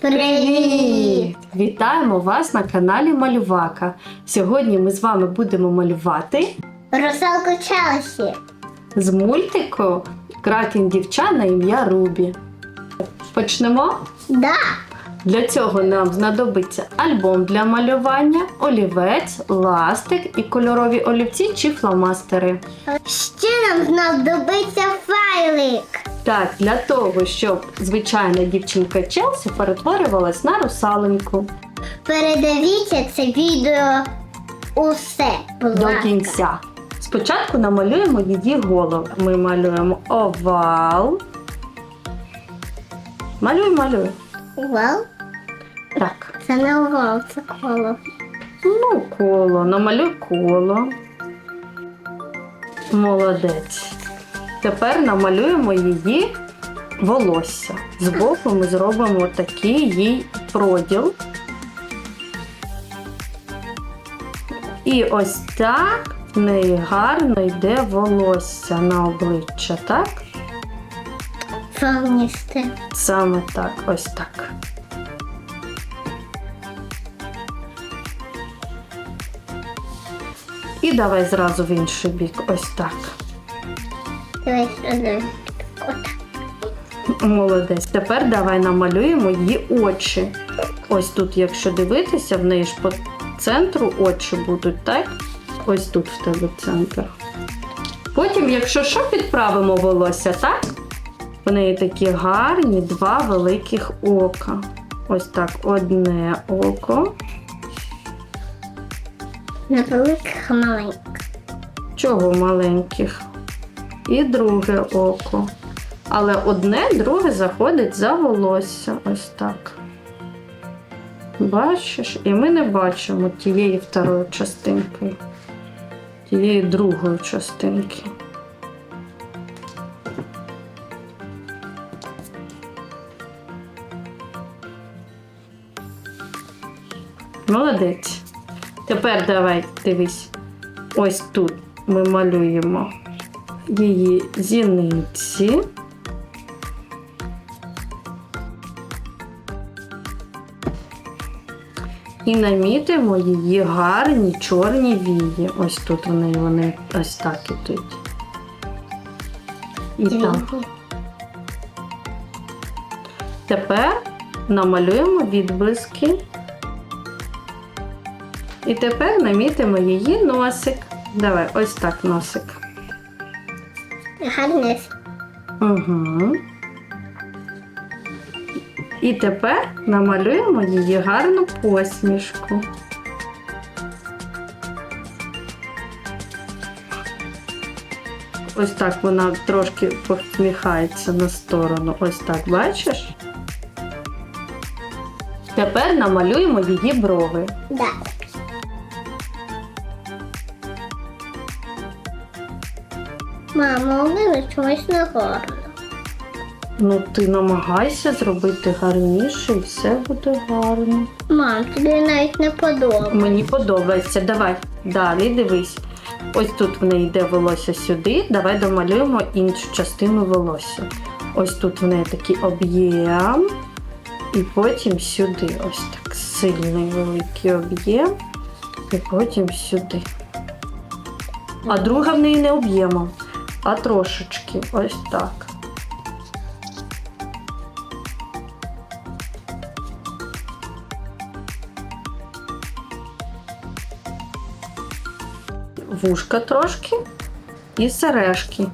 Привіт! Вітаємо вас на каналі Малювака. Сьогодні ми з вами будемо малювати Русалку Челсі. з мультику Кракен дівча на ім'я Рубі. Почнемо. Да. Для цього нам знадобиться альбом для малювання, олівець, ластик і кольорові олівці чи фломастери. Ще нам знадобиться файлик. Так, для того, щоб звичайна дівчинка Челсі перетворювалась на русаленьку Передивіться це відео усе. будь до ласка. кінця. Спочатку намалюємо її голову. Ми малюємо овал. Малюй, малюй. Овал? Так. Це не овал, це коло. Ну, коло, намалюй коло. Молодець. Тепер намалюємо її волосся. Збоку ми зробимо такий їй проділ. І ось так в неї гарно йде волосся на обличчя, так? Повністю. Саме так, ось так. І давай зразу в інший бік, ось так. Дивись, сюди. Молодець. Тепер давай намалюємо її очі. Ось тут, якщо дивитися, в неї ж по центру очі будуть, так? Ось тут в тебе центр. Потім, якщо що, підправимо волосся, так? В неї такі гарні два великих ока. Ось так, одне око. На великих маленьких. Чого маленьких? І друге око. Але одне, друге заходить за волосся. Ось так. Бачиш? І ми не бачимо тієї второї частинки, тієї другої частинки. Молодець. Тепер давай дивись. Ось тут ми малюємо її зіниці. І намітимо її гарні чорні вії. Ось тут вони, вони ось так ідуть. І так. Тепер намалюємо відблиски. І тепер намітимо її носик. Давай, ось так носик. Гарний. Угу. І тепер намалюємо її гарну посмішку. Ось так вона трошки посміхається на сторону. Ось так, бачиш? Тепер намалюємо її брови. Да. Мамо, у мене чомусь не гарно. Ну, ти намагайся зробити гарніше і все буде гарно. Мам, тобі навіть не подобається. Мені подобається. Давай далі дивись. Ось тут в неї йде волосся сюди. Давай домалюємо іншу частину волосся. Ось тут в неї такий об'єм. І потім сюди. Ось так сильний великий об'єм. І потім сюди. А друга в неї не об'ємом, а трошечки. Ось так. вушка трошки і сережки.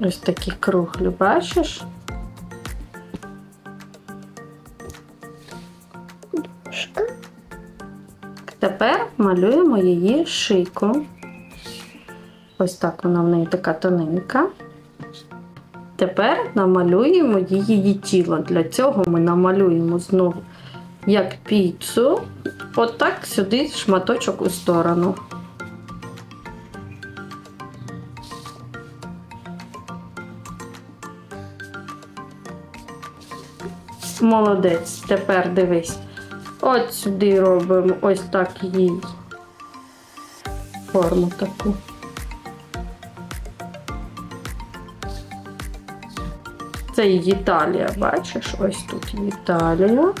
Ось такі круглі, бачиш? Тепер малюємо її шийку. Ось так вона в неї така тоненька. Тепер намалюємо її тіло. Для цього ми намалюємо знову як піцу. Отак сюди шматочок у сторону. Молодець. Тепер дивись. От сюди робимо ось так їй форму таку. Це її бачиш? Ось тут її талія.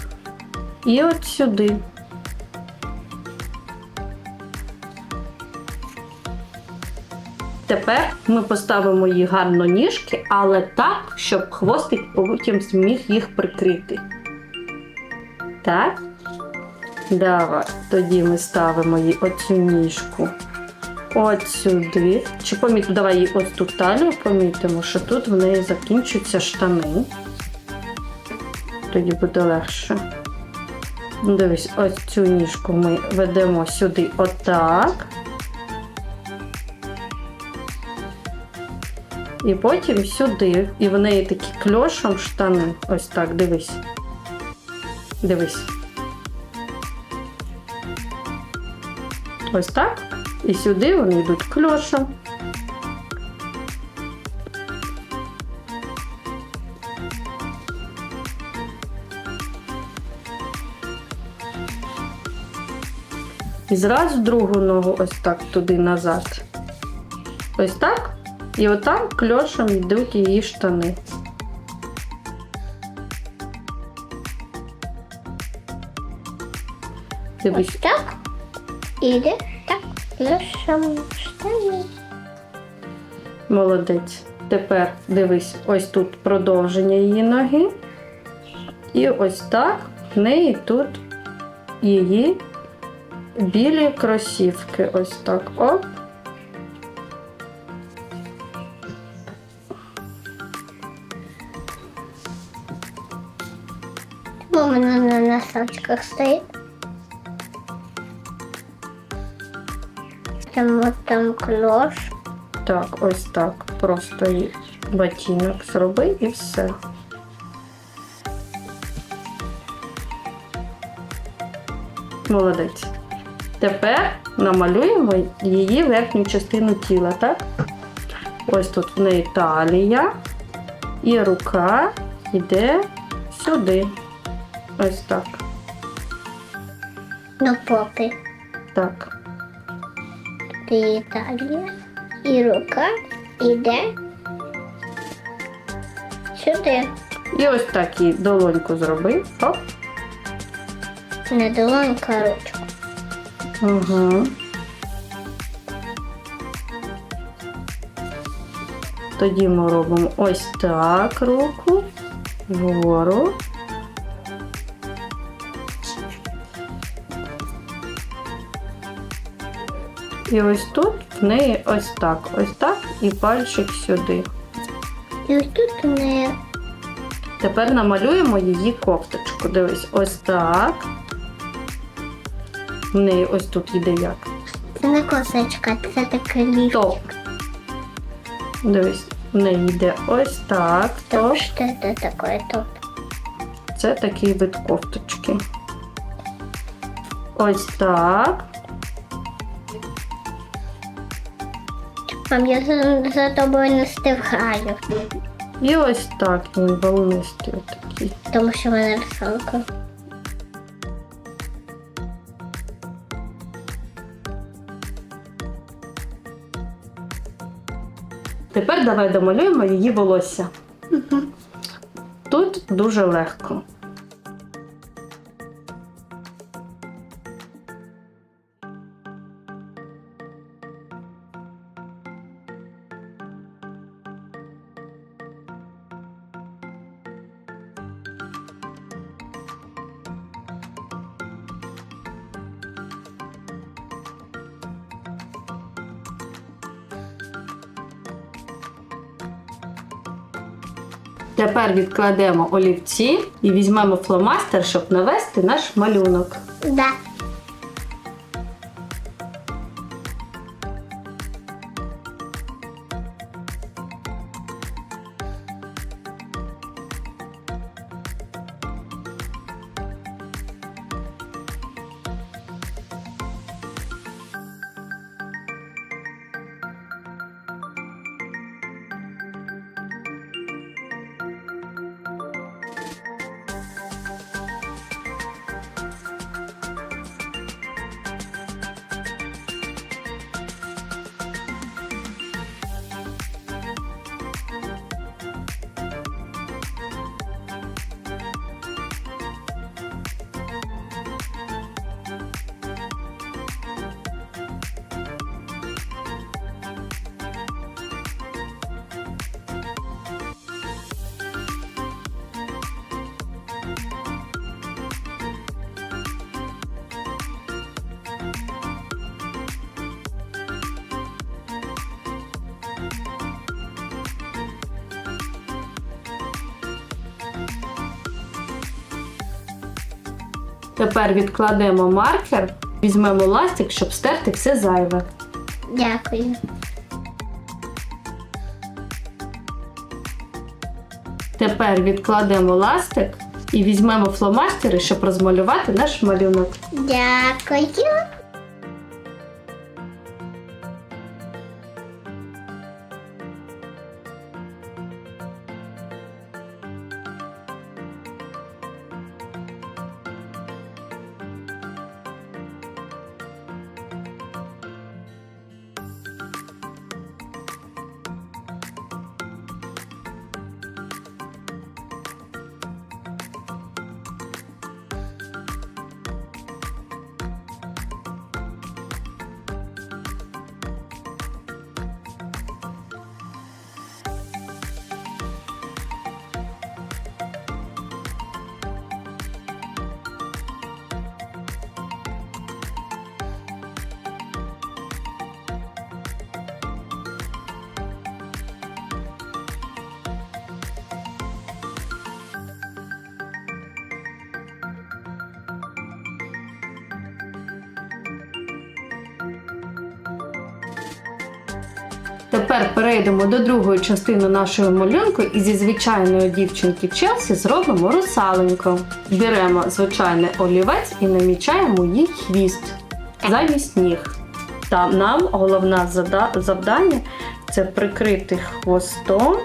І от сюди. Тепер ми поставимо їй гарно ніжки, але так, щоб хвостик потім зміг їх прикрити. Так? Давай. Тоді ми ставимо їй оцю ніжку от сюди. Чи помітимо, давай їй ось тут талію помітимо, що тут в неї закінчуються штани. Тоді буде легше. Дивись, ось цю ніжку ми ведемо сюди отак. І потім сюди. І в неї такі кльошем штани. Ось так, дивись. Дивись. Ось так. І сюди вони йдуть кльошем. І зразу другу ногу ось так туди назад. Ось так. І отам кльошем йдуть її штани. Дивись, Ось так. Іде так. Лишом штани. молодець. Тепер дивись, ось тут продовження її ноги. І ось так в неї тут її білі кросівки. Ось так. Оп. Бо вона на носочках стоїть. Там от там клош. Так, ось так. Просто ботинок зроби і все. Молодець. Тепер намалюємо її верхню частину тіла, так? Ось тут в неї талія і рука йде сюди. Ось так. До попи. Так. Тут її талія. І рука йде сюди. І ось так їй долоньку зроби. Оп. Не долонька, а ручку. Угу. Тоді ми робимо ось так руку вгору. І ось тут в неї ось так, ось так, і пальчик сюди. І ось тут у неї Тепер намалюємо її кофточку. Дивись, ось так. В неї ось тут йде як. це не косочка, це таке ліфт. Топ. Дивись, в неї йде ось так. Топ. Топ, що це таке топ? Це такий вид кофточки. Ось так. Мам, я за, за тобою не встигаю, І ось так він волнистий такий. тому що в мене рисунка. Тепер давай домалюємо її волосся. Тут дуже легко. Тепер відкладемо олівці і візьмемо фломастер, щоб навести наш малюнок. Да. Тепер відкладемо маркер, візьмемо ластик, щоб стерти все зайве. Дякую. Тепер відкладемо ластик і візьмемо фломастери, щоб розмалювати наш малюнок. Дякую. Тепер перейдемо до другої частини нашого малюнку і зі звичайної дівчинки Челсі зробимо русаленьку. Беремо звичайний олівець і намічаємо їй хвіст замість ніг. Та нам головне завдання це прикрити хвостом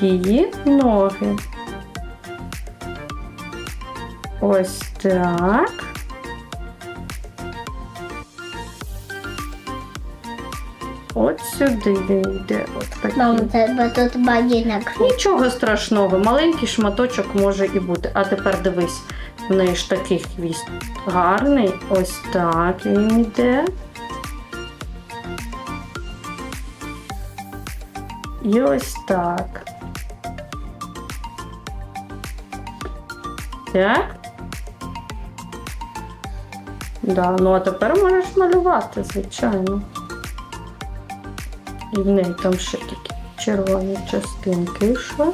її ноги. Ось так. От сюди він йде. От такий. Тебе тут багінок. Нічого страшного, маленький шматочок може і бути. А тепер дивись, в неї ж такий хвіст гарний. Ось так він йде. І ось так. Так? Да, ну а тепер можеш малювати, звичайно. І в неї там ще такі червоні частинки йшли.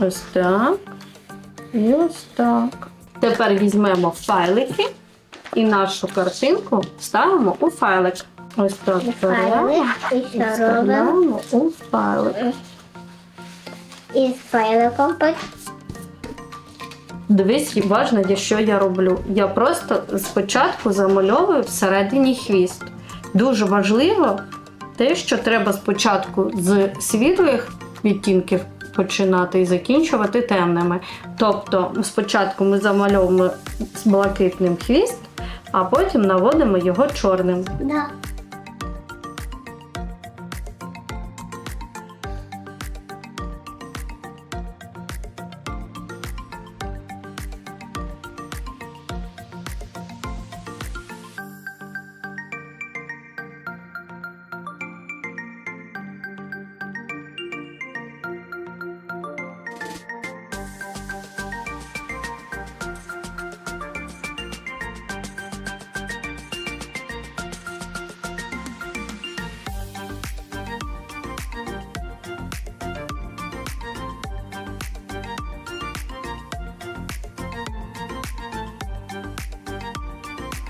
Ось так. І ось так. Тепер візьмемо файлики і нашу картинку ставимо у файлик. Ось так беремо І вставляємо у файлик. І з файликом Дивись, важно, що я роблю. Я просто спочатку замальовую всередині хвіст. Дуже важливо те, що треба спочатку з світлих відтінків починати і закінчувати темними. Тобто, спочатку ми замальовуємо з блакитним хвіст, а потім наводимо його чорним. Да.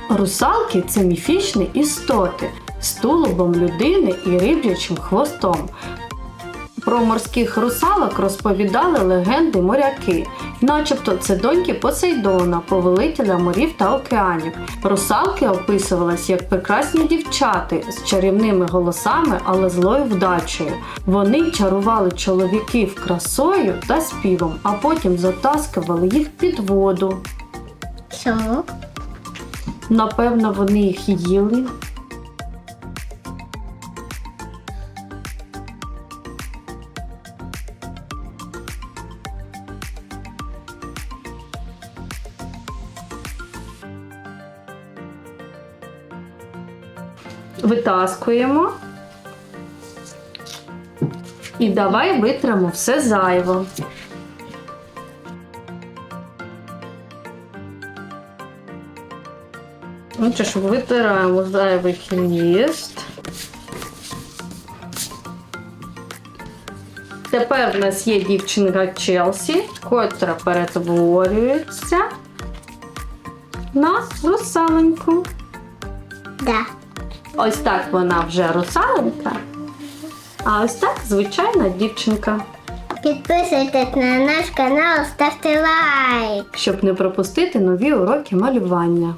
Русалки це міфічні істоти з тулубом людини і риб'ячим хвостом. Про морських русалок розповідали легенди моряки, начебто це доньки Посейдона, повелителя морів та океанів. Русалки описувалися як прекрасні дівчати з чарівними голосами, але злою вдачею. Вони чарували чоловіків красою та співом, а потім затаскували їх під воду. Чому? Напевно, вони їх їли. Витаскуємо. І давай витримо все зайво. Бачиш, витираємо зайвий хвіст. Тепер в нас є дівчинка Челсі, котра перетворюється на русаленьку. Да. Ось так вона вже русаленька. А ось так звичайна дівчинка. Підписуйтесь на наш канал, ставте лайк. Щоб не пропустити нові уроки малювання.